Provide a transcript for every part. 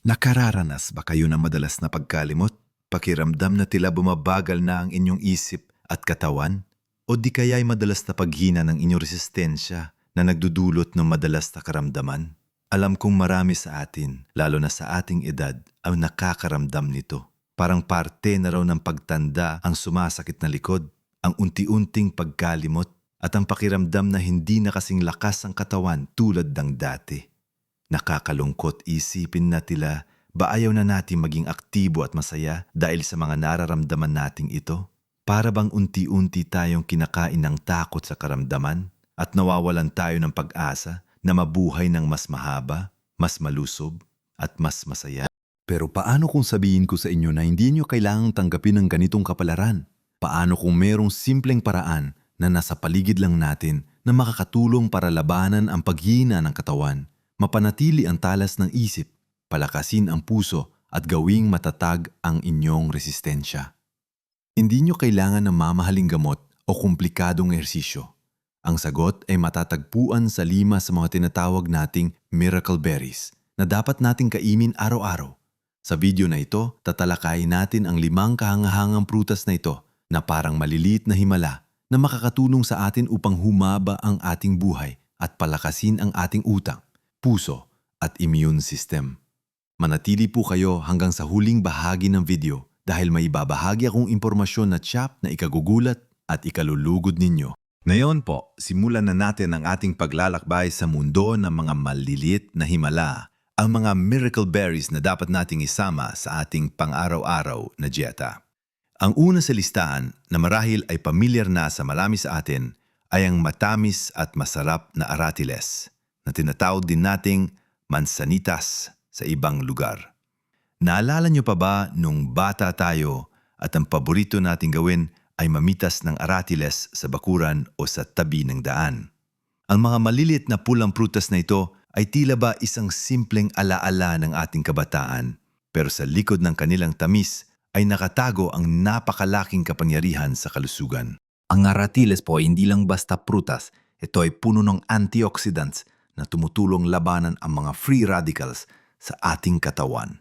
Nakararanas ba kayo ng madalas na pagkalimot? Pakiramdam na tila bumabagal na ang inyong isip at katawan? O di kaya'y madalas na paghina ng inyong resistensya na nagdudulot ng madalas na karamdaman? Alam kong marami sa atin, lalo na sa ating edad, ang nakakaramdam nito. Parang parte na raw ng pagtanda ang sumasakit na likod, ang unti-unting pagkalimot at ang pakiramdam na hindi na kasing lakas ang katawan tulad ng dati. Nakakalungkot isipin na tila ba ayaw na natin maging aktibo at masaya dahil sa mga nararamdaman nating ito? Para bang unti-unti tayong kinakain ng takot sa karamdaman at nawawalan tayo ng pag-asa na mabuhay ng mas mahaba, mas malusob, at mas masaya? Pero paano kung sabihin ko sa inyo na hindi nyo kailangang tanggapin ng ganitong kapalaran? Paano kung merong simpleng paraan na nasa paligid lang natin na makakatulong para labanan ang paghina ng katawan, mapanatili ang talas ng isip, palakasin ang puso at gawing matatag ang inyong resistensya? Hindi nyo kailangan ng mamahaling gamot o komplikadong ehersisyo. Ang sagot ay matatagpuan sa lima sa mga tinatawag nating miracle berries na dapat nating kainin araw-araw. Sa video na ito, tatalakayin natin ang limang kahangahangang prutas na ito na parang maliliit na himala na makakatulong sa atin upang humaba ang ating buhay at palakasin ang ating utang, puso at immune system. Manatili po kayo hanggang sa huling bahagi ng video dahil may babahagi akong impormasyon na tiyap na ikagugulat at ikalulugod ninyo. Ngayon po, simulan na natin ang ating paglalakbay sa mundo ng mga maliliit na himala, ang mga miracle berries na dapat nating isama sa ating pang-araw-araw na dieta. Ang una sa listahan na marahil ay pamilyar na sa marami sa atin ay ang matamis at masarap na aratiles na tinatawag din nating mansanitas sa ibang lugar. Naalala niyo pa ba nung bata tayo at ang paborito nating gawin ay mamitas ng aratiles sa bakuran o sa tabi ng daan? Ang mga maliliit na pulang prutas na ito ay tila ba isang simpleng alaala ng ating kabataan, pero sa likod ng kanilang tamis ay nakatago ang napakalaking kapangyarihan sa kalusugan. Ang aratiles po hindi lang basta prutas. Ito ay puno ng antioxidants na tumutulong labanan ang mga free radicals sa ating katawan.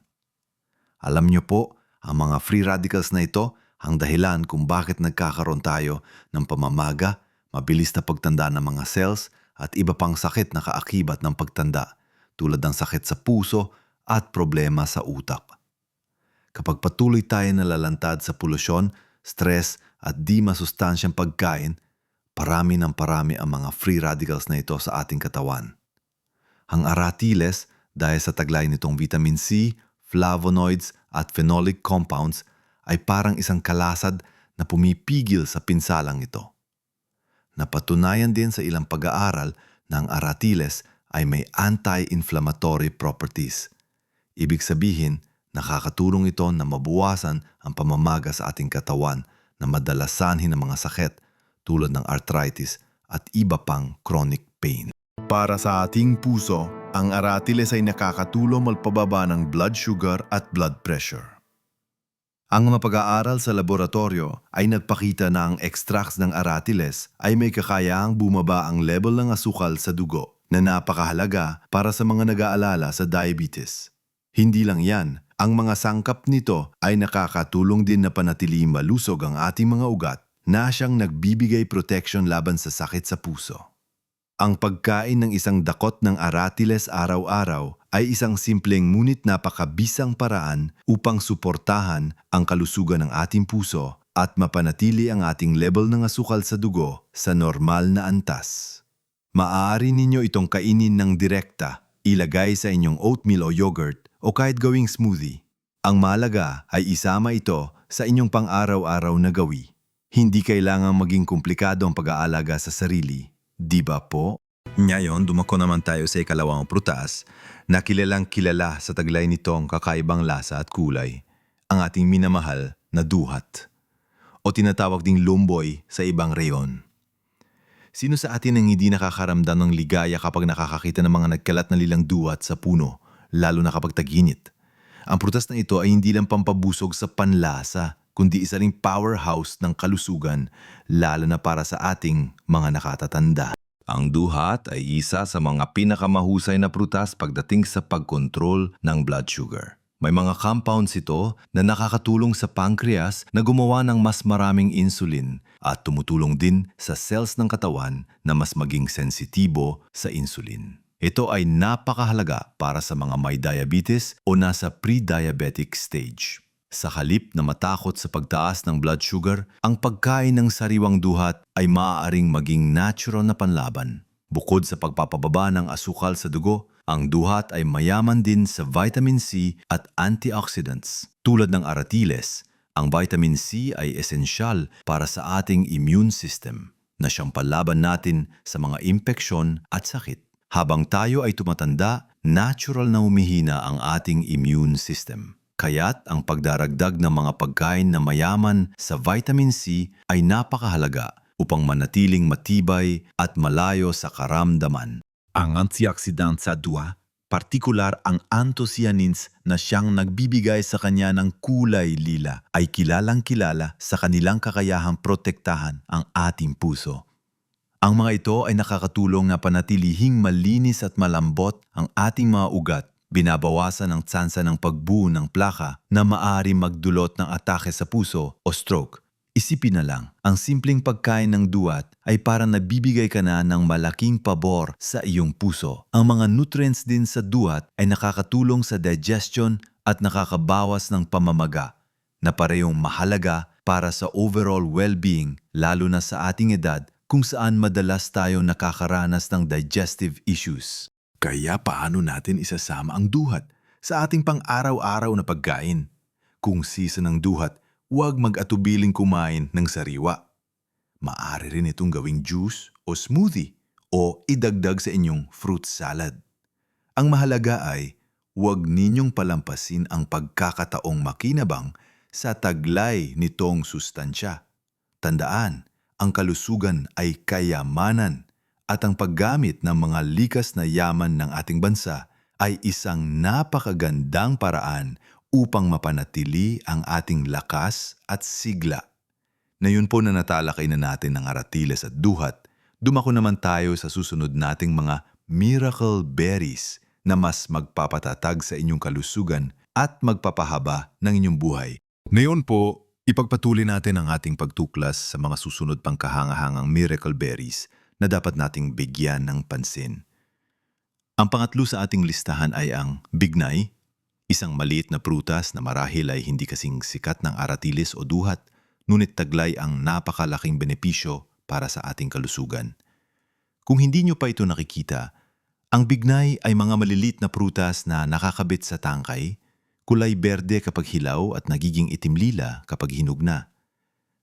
Alam niyo po, ang mga free radicals na ito ang dahilan kung bakit nagkakaroon tayo ng pamamaga, mabilis na pagtanda ng mga cells at iba pang sakit na kaakibat ng pagtanda tulad ng sakit sa puso at problema sa utak. Kapag patuloy tayo nalalantad sa polusyon, stress at di masustansyang pagkain, parami ng parami ang mga free radicals na ito sa ating katawan. Ang aratiles, dahil sa taglay nitong vitamin C, flavonoids at phenolic compounds, ay parang isang kalasad na pumipigil sa pinsalang ito. Napatunayan din sa ilang pag-aaral na ang aratiles ay may anti-inflammatory properties. Ibig sabihin, nakakatulong ito na mabuwasan ang pamamaga sa ating katawan na madalas sanhin ng mga sakit tulad ng arthritis at iba pang chronic pain. Para sa ating puso, ang aratiles ay nakakatulong magpababa ng blood sugar at blood pressure. Ang mga pag-aaral sa laboratorio ay nagpakita na ang extracts ng aratiles ay may kakayaang bumaba ang level ng asukal sa dugo na napakahalaga para sa mga nag-aalala sa diabetes. Hindi lang yan, ang mga sangkap nito ay nakakatulong din na panatiling malusog ang ating mga ugat na siyang nagbibigay protection laban sa sakit sa puso. Ang pagkain ng isang dakot ng aratiles araw-araw ay isang simpleng ngunit napakabisang paraan upang suportahan ang kalusugan ng ating puso at mapanatili ang ating level ng asukal sa dugo sa normal na antas. Maaari ninyo itong kainin ng direkta, ilagay sa inyong oatmeal o yogurt o kahit gawing smoothie. Ang malaga ay isama ito sa inyong pang-araw-araw na gawi. Hindi kailangang maging komplikado ang pag-aalaga sa sarili. Di ba po? Ngayon, dumako naman tayo sa ikalawang prutas na kilalang kilala sa taglay nitong kakaibang lasa at kulay, ang ating minamahal na duhat o tinatawag ding lumboy sa ibang reyon. Sino sa atin ang hindi nakakaramdam ng ligaya kapag nakakakita ng mga nagkalat na lilang duwat sa puno, lalo na kapag taginit? Ang prutas na ito ay hindi lang pampabusog sa panlasa, kundi isa ring powerhouse ng kalusugan, lalo na para sa ating mga nakatatanda. Ang duhat ay isa sa mga pinakamahusay na prutas pagdating sa pagkontrol ng blood sugar. May mga compounds ito na nakakatulong sa pancreas na gumawa ng mas maraming insulin at tumutulong din sa cells ng katawan na mas maging sensitibo sa insulin. Ito ay napakahalaga para sa mga may diabetes o nasa pre-diabetic stage. Sa halip na matakot sa pagtaas ng blood sugar, ang pagkain ng sariwang duhat ay maaaring maging natural na panlaban. Bukod sa pagpapababa ng asukal sa dugo, ang duhat ay mayaman din sa vitamin C at antioxidants. Tulad ng aratiles, ang vitamin C ay esensyal para sa ating immune system na siyang palaban natin sa mga impeksyon at sakit. Habang tayo ay tumatanda, natural na humihina ang ating immune system. Kaya't ang pagdaragdag ng mga pagkain na mayaman sa vitamin C ay napakahalaga upang manatiling matibay at malayo sa karamdaman. Ang antioxidant sa dua, partikular ang anthocyanins na siyang nagbibigay sa kanya ng kulay lila, ay kilalang kilala sa kanilang kakayahang protektahan ang ating puso. Ang mga ito ay nakakatulong na panatilihing malinis at malambot ang ating mga ugat, binabawasan ang tsansa ng pagbuo ng plaka na maaari magdulot ng atake sa puso o stroke. Isipin na lang, ang simpleng pagkain ng duwat ay parang nabibigay ka na ng malaking pabor sa iyong puso. Ang mga nutrients din sa duwat ay nakakatulong sa digestion at nakakabawas ng pamamaga na parehong mahalaga para sa overall well-being lalo na sa ating edad kung saan madalas tayo nakakaranas ng digestive issues. Kaya paano natin isasama ang duhat sa ating pang-araw-araw na pagkain? Kung season ng duhat, huwag mag-atubiling kumain ng sariwa. Maaari rin itong gawing juice o smoothie o idagdag sa inyong fruit salad. Ang mahalaga ay huwag ninyong palampasin ang pagkakataong makinabang sa taglay nitong sustansya. Tandaan, ang kalusugan ay kayamanan at ang paggamit ng mga likas na yaman ng ating bansa ay isang napakagandang paraan upang mapanatili ang ating lakas at sigla. Ngayon po na natalakay na natin ang aratiles at duhat, dumako naman tayo sa susunod nating mga miracle berries na mas magpapatatag sa inyong kalusugan at magpapahaba ng inyong buhay. Ngayon po, ipagpatuloy natin ang ating pagtuklas sa mga susunod pang kahangahangang miracle berries na dapat nating bigyan ng pansin. Ang pangatlo sa ating listahan ay ang bignay, isang maliit na prutas na marahil ay hindi kasing sikat ng aratilis o duhat, ngunit taglay ang napakalaking benepisyo para sa ating kalusugan. Kung hindi nyo pa ito nakikita, ang bignay ay mga malilit na prutas na nakakabit sa tangkay, kulay berde kapag hilaw at nagiging itim-lila kapag hinug na.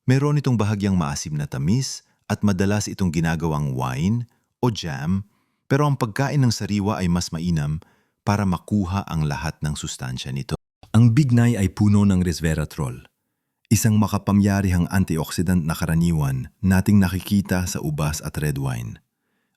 Meron itong bahagyang maasim na tamis at madalas itong ginagawang wine o jam, pero ang pagkain ng sariwa ay mas mainam para makuha ang lahat ng sustansya nito. Ang bignay ay puno ng resveratrol, isang makapamyarihang antioxidant na karaniwan nating nakikita sa ubas at red wine.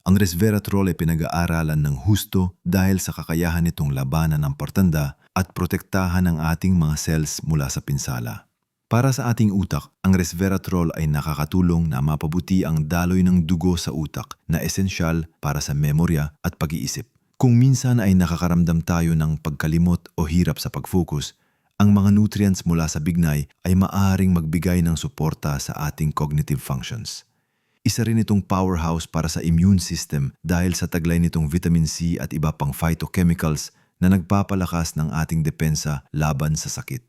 Ang resveratrol ay pinag-aaralan ng husto dahil sa kakayahan nitong labanan ng partanda at protektahan ang ating mga cells mula sa pinsala. Para sa ating utak, ang resveratrol ay nakakatulong na mapabuti ang daloy ng dugo sa utak na esensyal para sa memorya at pag-iisip. Kung minsan ay nakakaramdam tayo ng pagkalimot o hirap sa pag-focus, ang mga nutrients mula sa bignay ay maaaring magbigay ng suporta sa ating cognitive functions. Isa rin itong powerhouse para sa immune system dahil sa taglay nitong vitamin C at iba pang phytochemicals na nagpapalakas ng ating depensa laban sa sakit.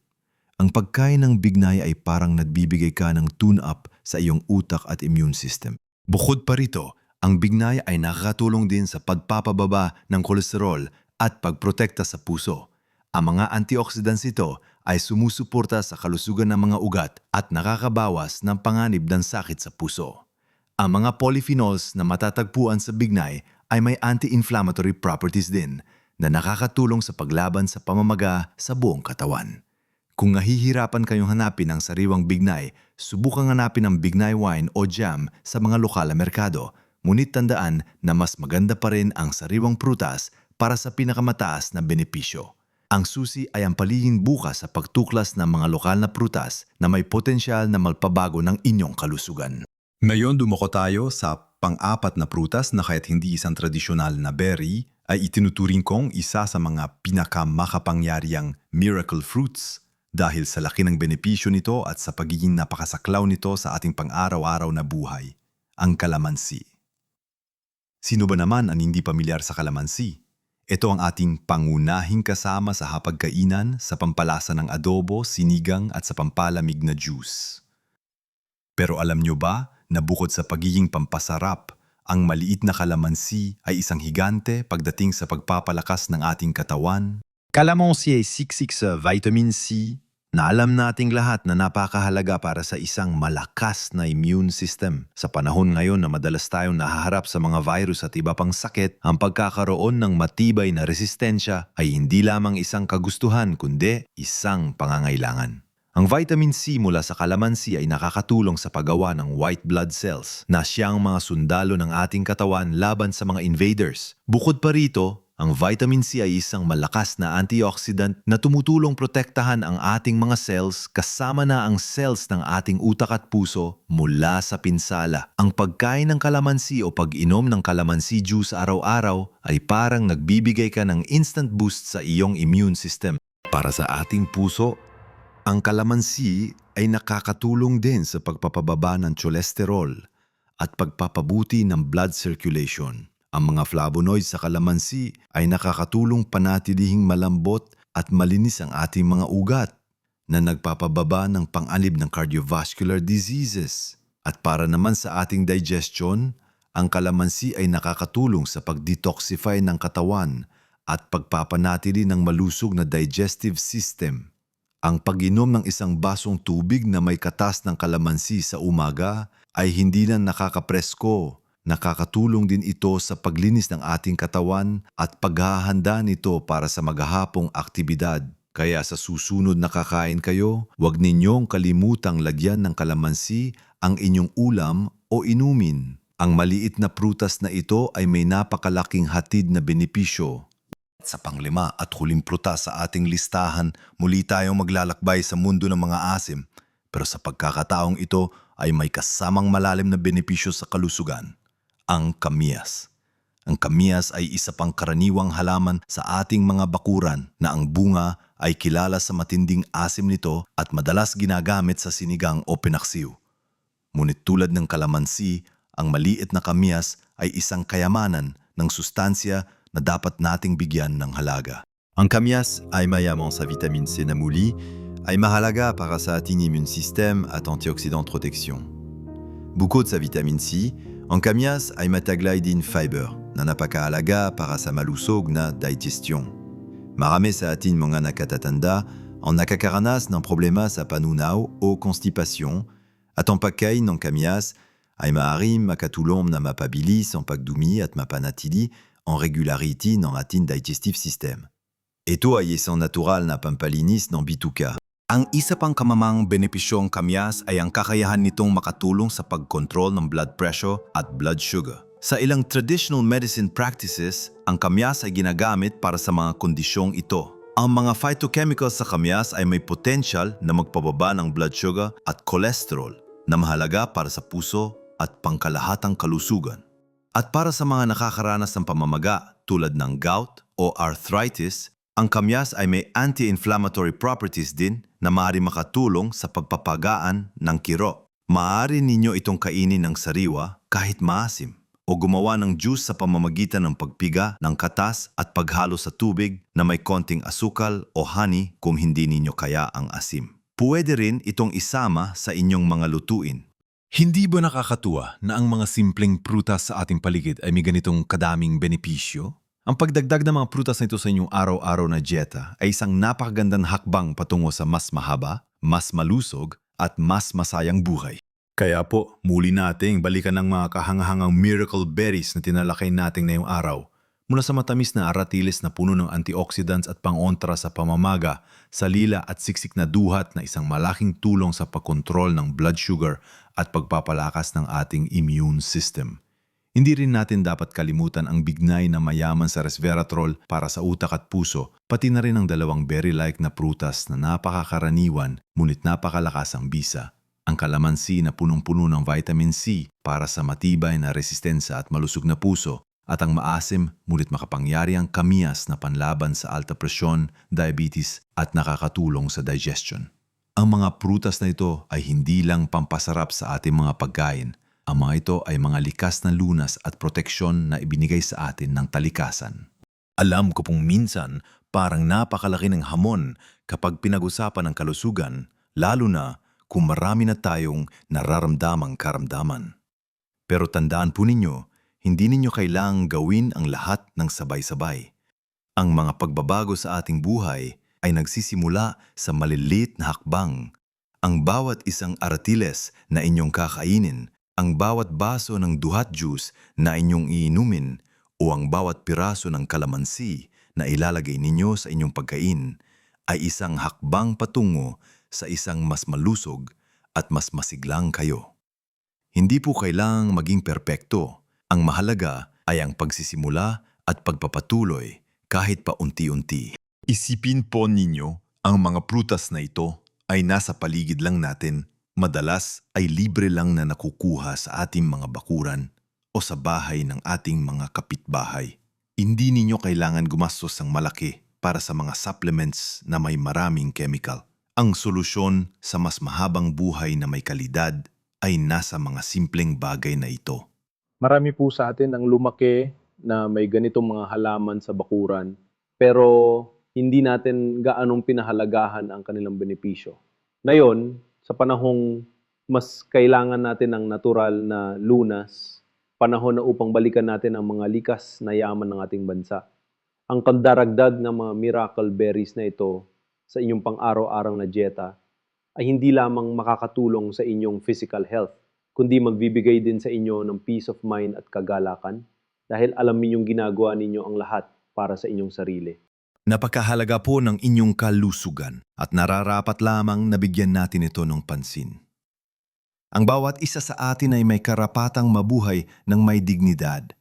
Ang pagkain ng bignay ay parang nagbibigay ka ng tune-up sa iyong utak at immune system. Bukod pa rito, ang bignay ay nakakatulong din sa pagpapababa ng kolesterol at pagprotekta sa puso. Ang mga antioxidants ito ay sumusuporta sa kalusugan ng mga ugat at nakakabawas ng panganib ng sakit sa puso. Ang mga polyphenols na matatagpuan sa bignay ay may anti-inflammatory properties din na nakakatulong sa paglaban sa pamamaga sa buong katawan. Kung nahihirapan kayong hanapin ang sariwang bignay, subukang hanapin ang bignay wine o jam sa mga lokal na merkado. Ngunit tandaan na mas maganda pa rin ang sariwang prutas para sa pinakamataas na benepisyo. Ang susi ay ang paliging bukas sa pagtuklas ng mga lokal na prutas na may potensyal na magpabago ng inyong kalusugan. Ngayon dumako tayo sa pang-apat na prutas na kahit hindi isang tradisyonal na berry, ay itinuturing kong isa sa mga pinakamakapangyariang miracle fruits dahil sa laki ng benepisyo nito at sa pagiging napakasaklaw nito sa ating pang-araw-araw na buhay, ang kalamansi. Sino ba naman ang hindi pamilyar sa kalamansi? Ito ang ating pangunahing kasama sa hapagkainan sa pampalasa ng adobo, sinigang at sa pampalamig na juice. Pero alam nyo ba na bukod sa pagiging pampasarap, ang maliit na kalamansi ay isang higante pagdating sa pagpapalakas ng ating katawan? Kalamansi ay siksik sa vitamin C na alam nating lahat na napakahalaga para sa isang malakas na immune system. Sa panahon ngayon na madalas tayong nahaharap sa mga virus at iba pang sakit, ang pagkakaroon ng matibay na resistensya ay hindi lamang isang kagustuhan kundi isang pangangailangan. Ang vitamin C mula sa kalamansi ay nakakatulong sa paggawa ng white blood cells na siyang mga sundalo ng ating katawan laban sa mga invaders. Bukod pa rito, ang vitamin C ay isang malakas na antioxidant na tumutulong protektahan ang ating mga cells kasama na ang cells ng ating utak at puso mula sa pinsala. Ang pagkain ng kalamansi o pag-inom ng kalamansi juice araw-araw ay parang nagbibigay ka ng instant boost sa iyong immune system. Para sa ating puso, ang kalamansi ay nakakatulong din sa pagpapababa ng cholesterol at pagpapabuti ng blood circulation. Ang mga flavonoids sa kalamansi ay nakakatulong panatilihing malambot at malinis ang ating mga ugat na nagpapababa ng pangalib ng cardiovascular diseases. At para naman sa ating digestion, ang kalamansi ay nakakatulong sa pag-detoxify ng katawan at pagpapanatili ng malusog na digestive system. Ang pag-inom ng isang basong tubig na may katas ng kalamansi sa umaga ay hindi lang nakakapresko, nakakatulong din ito sa paglinis ng ating katawan at paghahanda nito para sa maghahapong aktibidad. Kaya sa susunod na kakain kayo, huwag ninyong kalimutang lagyan ng kalamansi ang inyong ulam o inumin. Ang maliit na prutas na ito ay may napakalaking hatid na benepisyo sa panglima at huling prutas sa ating listahan, muli tayong maglalakbay sa mundo ng mga asim. Pero sa pagkakataong ito ay may kasamang malalim na benepisyo sa kalusugan. Ang kamiyas. Ang kamiyas ay isa pang karaniwang halaman sa ating mga bakuran na ang bunga ay kilala sa matinding asim nito at madalas ginagamit sa sinigang o pinaksiw. Ngunit tulad ng kalamansi, ang maliit na kamiyas ay isang kayamanan ng sustansya na dapat nating bigyan ng halaga. Ang kamyas ay mayaman sa vitamin C na muli, ay mahalaga para sa ating immune system at antioxidant protection. Bukod sa vitamin C, ang kamyas ay mataglay din fiber na napakahalaga para sa malusog na digestion. Marami sa ating mga nakatatanda ang nakakaranas ng problema sa panunaw o constipation at ang pagkain ng kamyas ay maaaring makatulong na mapabilis ang pagdumi at mapanatili ang regularity ng ating digestive system. Ito ay isang natural na pampalinis ng bituka. Ang isa pang kamamang benepisyong kamyas ay ang kakayahan nitong makatulong sa pagkontrol ng blood pressure at blood sugar. Sa ilang traditional medicine practices, ang kamyas ay ginagamit para sa mga kondisyong ito. Ang mga phytochemicals sa kamyas ay may potential na magpababa ng blood sugar at cholesterol na mahalaga para sa puso at pangkalahatang kalusugan. At para sa mga nakakaranas ng pamamaga tulad ng gout o arthritis, ang kamyas ay may anti-inflammatory properties din na maaari makatulong sa pagpapagaan ng kiro. Maaari ninyo itong kainin ng sariwa kahit maasim o gumawa ng juice sa pamamagitan ng pagpiga ng katas at paghalo sa tubig na may konting asukal o honey kung hindi ninyo kaya ang asim. Pwede rin itong isama sa inyong mga lutuin Hindi ba nakakatuwa na ang mga simpleng prutas sa ating paligid ay may ganitong kadaming benepisyo? Ang pagdagdag ng mga prutas na ito sa inyong araw-araw na dieta ay isang napakagandang hakbang patungo sa mas mahaba, mas malusog, at mas masayang buhay. Kaya po, muli nating balikan ng mga kahangahangang miracle berries na tinalakay nating ngayong araw. Mula sa matamis na aratiles na puno ng antioxidants at pangontra sa pamamaga, salila at siksik na duhat na isang malaking tulong sa pagkontrol ng blood sugar at pagpapalakas ng ating immune system. Hindi rin natin dapat kalimutan ang bignay na mayaman sa resveratrol para sa utak at puso, pati na rin ang dalawang berry-like na prutas na napakakaraniwan ngunit napakalakas ang bisa, Ang kalamansi na punong-puno ng vitamin C para sa matibay na resistensya at malusog na puso at ang maasim ngunit makapangyariang kamiyas na panlaban sa alta presyon, diabetes at nakakatulong sa digestion. Ang mga prutas na ito ay hindi lang pampasarap sa ating mga pagkain. Ang mga ito ay mga likas na lunas at proteksyon na ibinigay sa atin ng talikasan. Alam ko pong minsan parang napakalaki ng hamon kapag pinag-usapan ng kalusugan, lalo na kung marami na tayong nararamdamang karamdaman. Pero tandaan po ninyo, hindi ninyo kailangang gawin ang lahat ng sabay-sabay. Ang mga pagbabago sa ating buhay ay nagsisimula sa maliliit na hakbang. Ang bawat isang aratiles na inyong kakainin, ang bawat baso ng duhat juice na inyong iinumin, o ang bawat piraso ng kalamansi na ilalagay ninyo sa inyong pagkain ay isang hakbang patungo sa isang mas malusog at mas masiglang kayo. Hindi po kailangang maging perpekto. Ang mahalaga ay ang pagsisimula at pagpapatuloy kahit pa unti-unti. Isipin po ninyo, ang mga prutas na ito ay nasa paligid lang natin. Madalas ay libre lang na nakukuha sa ating mga bakuran o sa bahay ng ating mga kapitbahay. Hindi ninyo kailangan gumastos ng malaki para sa mga supplements na may maraming chemical. Ang solusyon sa mas mahabang buhay na may kalidad ay nasa mga simpleng bagay na ito. marami po sa atin ang lumaki na may ganitong mga halaman sa bakuran pero hindi natin gaanong pinahalagahan ang kanilang benepisyo. Ngayon, sa panahong mas kailangan natin ng natural na lunas, panahon na upang balikan natin ang mga likas na yaman ng ating bansa. Ang kandaragdag ng mga miracle berries na ito sa inyong pang-araw-araw na dieta ay hindi lamang makakatulong sa inyong physical health, kundi magbibigay din sa inyo ng peace of mind at kagalakan dahil alam ninyong ginagawa ninyo ang lahat para sa inyong sarili. Napakahalaga po ng inyong kalusugan at nararapat lamang nabigyan natin ito ng pansin. Ang bawat isa sa atin ay may karapatang mabuhay ng may dignidad,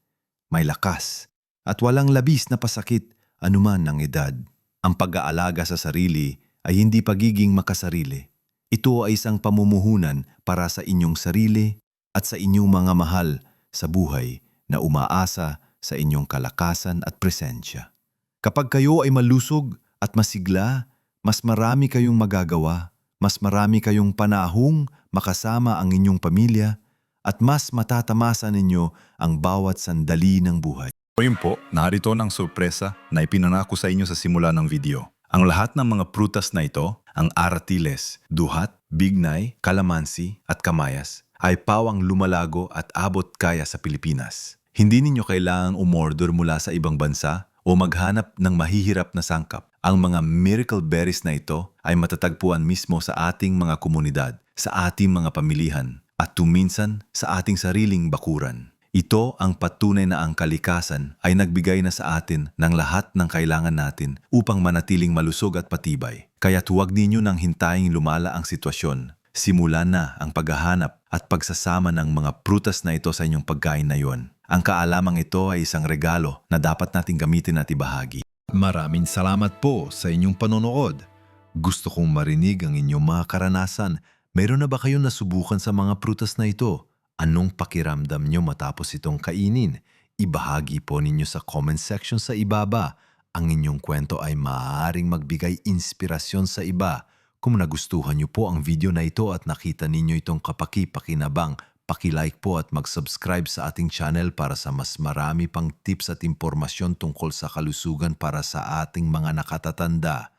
may lakas, at walang labis na pasakit anuman ng edad. Ang pag-aalaga sa sarili ay hindi pagiging makasarili. Ito ay isang pamumuhunan para sa inyong sarili at sa inyong mga mahal sa buhay na umaasa sa inyong kalakasan at presensya. Kapag kayo ay malusog at masigla, mas marami kayong magagawa, mas marami kayong panahong makasama ang inyong pamilya, at mas matatamasa ninyo ang bawat sandali ng buhay. Ngayon po, narito ng sorpresa na ipinangako sa inyo sa simula ng video. Ang lahat ng mga prutas na ito, ang aratiles, duhat, bignay, kalamansi at kamayas, ay pawang lumalago at abot kaya sa Pilipinas. Hindi ninyo kailangang umorder mula sa ibang bansa o maghanap ng mahihirap na sangkap. Ang mga miracle berries na ito ay matatagpuan mismo sa ating mga komunidad, sa ating mga pamilihan, at tuminsan sa ating sariling bakuran. Ito ang patunay na ang kalikasan ay nagbigay na sa atin ng lahat ng kailangan natin upang manatiling malusog at patibay. Kaya huwag ninyo nang hintayin lumala ang sitwasyon. Simulan na ang paghahanap at pagsasama ng mga prutas na ito sa inyong pagkain na yon. Ang kaalamang ito ay isang regalo na dapat nating gamitin at ibahagi. Maraming salamat po sa inyong panonood. Gusto kong marinig ang inyong mga karanasan. Mayroon na ba kayong nasubukan sa mga prutas na ito? Anong pakiramdam nyo matapos itong kainin? Ibahagi po ninyo sa comment section sa ibaba. Ang inyong kwento ay maaaring magbigay inspirasyon sa iba. Kung nagustuhan nyo po ang video na ito at nakita ninyo itong kapaki-pakinabang, pakilike po at mag-subscribe sa ating channel para sa mas marami pang tips at impormasyon tungkol sa kalusugan para sa ating mga nakatatanda.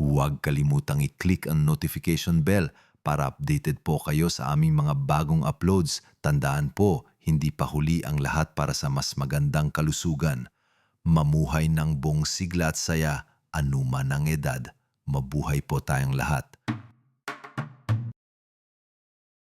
Huwag kalimutang i-click ang notification bell para updated po kayo sa aming mga bagong uploads. Tandaan po, hindi pa huli ang lahat para sa mas magandang kalusugan. Mamuhay ng buong sigla at saya, anuman ang edad. Mabuhay po tayong lahat.